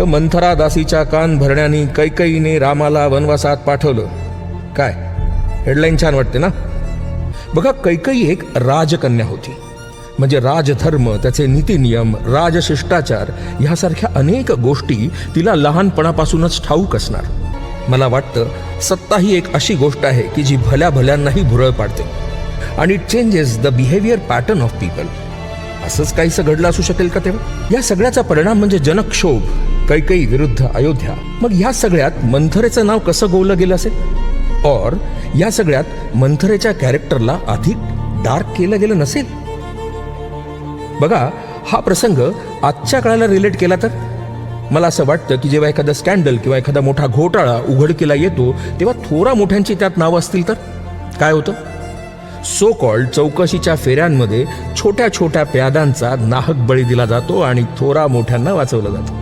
तर मंथरा दासीच्या कान भरण्याने कैकईने रामाला वनवासात पाठवलं. काय? हेडलाईन छान वाटते ना? बघा कैकई एक राजकन्या होती. म्हणजे राजधर्म त्याचे नीतिनियम राजशिष्टाचार ह्यासारख्या अनेक गोष्टी तिला लहानपणापासूनच ठाऊक असणार. मला वाटतं सत्ता ही एक अशी गोष्ट आहे की जी भल्या भल्यांनाही भुरळ पाडते. आणि it changes the behaviour pattern of people असंच काहीसं घडलं असू शकेल का तेव्हा? या सगळ्याचा परिणाम म्हणजे जनक्षोभ कैकई विरुद्ध अयोध्या. मग ह्या सगळ्यात मंथरेचं नाव कसं गोवलं गेलं असेल? और या सगळ्यात मंथरेच्या कॅरेक्टरला अधिक डार्क केलं गेलं नसेल? बघा हा प्रसंग आजच्या काळाला रिलेट केला तर? मला असं वाटतं की जेव्हा एखादा स्कॅन्डल किंवा एखादा मोठा घोटाळा उघडकीला येतो तेव्हा थोरा मोठ्यांची त्यात नावं असतील तर? काय होतं? सो कॉल्ड चौकशीच्या फेऱ्यांमध्ये छोट्या छोट्या प्यादांचा नाहक बळी दिला जातो आणि थोरा मोठ्यांना वाचवलं जातं.